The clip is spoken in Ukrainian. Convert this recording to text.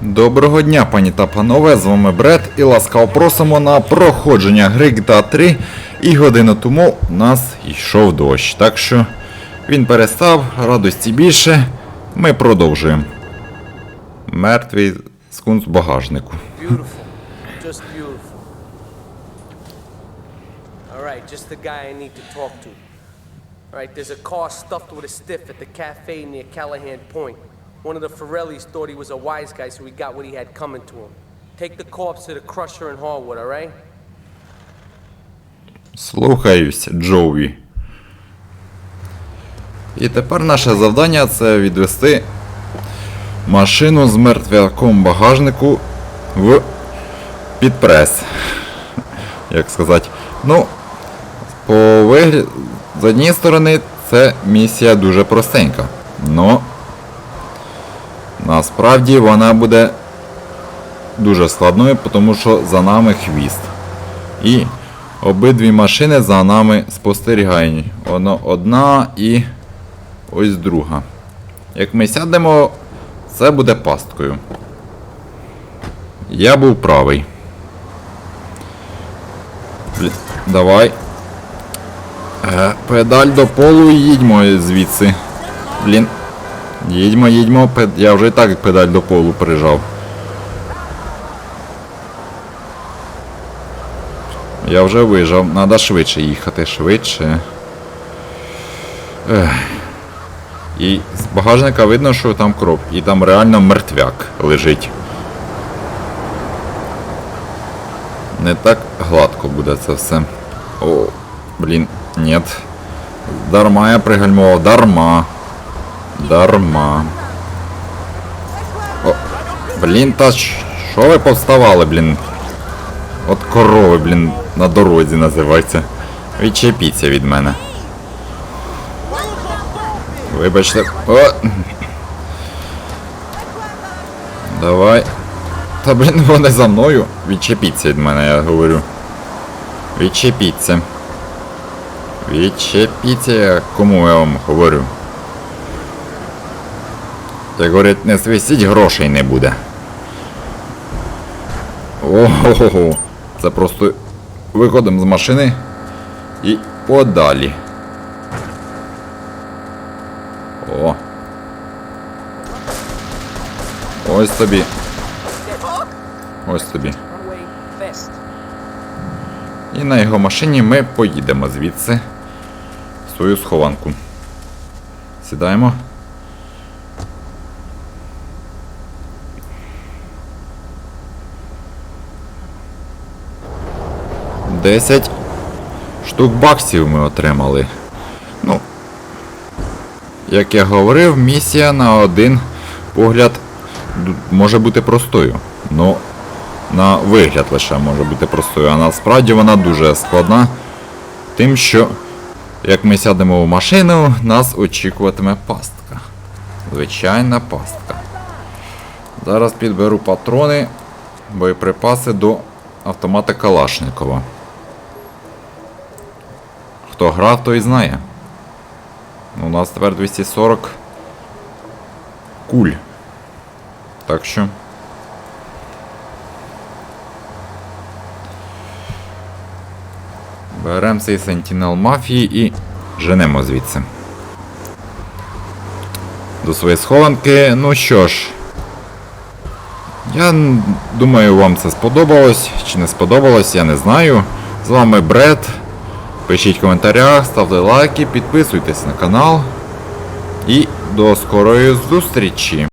Доброго дня, пані та панове, з вами Бред і ласкаво просимо на проходження гри GTA 3 і годину тому у нас йшов дощ. Так що він перестав, радості більше. Ми продовжуємо. Мертвий скунс багажнику. Alright, there's a. One of the Forellis thought he was a wise guy, so he got what he had coming to him. Take the corpse to the crusher in Harwood, alright? Слухаюсь, Джоуі. І тепер наше завдання це відвести машину з мертвяком багажнику в підпрес. Як сказати. Ну, по вигляд... з однієї сторони, це місія дуже простенька. Но насправді вона буде дуже складною, тому що за нами хвіст. І обидві машини за нами спостерігають. Одна і ось друга. Як ми сядемо, це буде пасткою. Я був правий. Давай. Е, педаль до полу і їдьмо звідси. Блін. Їдьмо, їдьмо, я вже і так педаль до полу прижав. Я вже вижав, треба швидше їхати, швидше. Ех. І з багажника видно, що там кров. І там реально мертвяк лежить. Не так гладко буде це все. О, блін, ні. Дарма я пригальмував, дарма. Дарма. О, блін, та що ви повставали, блін? От корови, блін, на дорозі називається. Відчепіться від мене. Вибачте. О! Давай. Та блін, вони за мною. Відчепіться від мене, я говорю. Відчепіться. Відчепіться, кому я вам говорю. Як говорять, не свистіть, грошей не буде. Ого, це просто виходимо з машини і подалі. О. Ось тобі. Ось тобі. І на його машині ми поїдемо звідси в свою схованку. Сідаємо. Десять штук баксів ми отримали. Ну, як я говорив, місія на один погляд може бути простою. Ну, на вигляд лише може бути простою, а насправді вона дуже складна. Тим, що як ми сядемо в машину, нас очікуватиме пастка. Звичайна пастка. Зараз підберу патрони, боєприпаси до автомата Калашникова. Хто грав, той знає. У нас тепер 240 куль. Так що. Беремо цей сентінел мафії і женемо звідси. До своєї схованки. Ну що ж. Я думаю, вам це сподобалось. Чи не сподобалось, я не знаю. З вами Бред. Пишіть в коментарях, ставте лайки, підписуйтесь на канал. І до скорої зустрічі!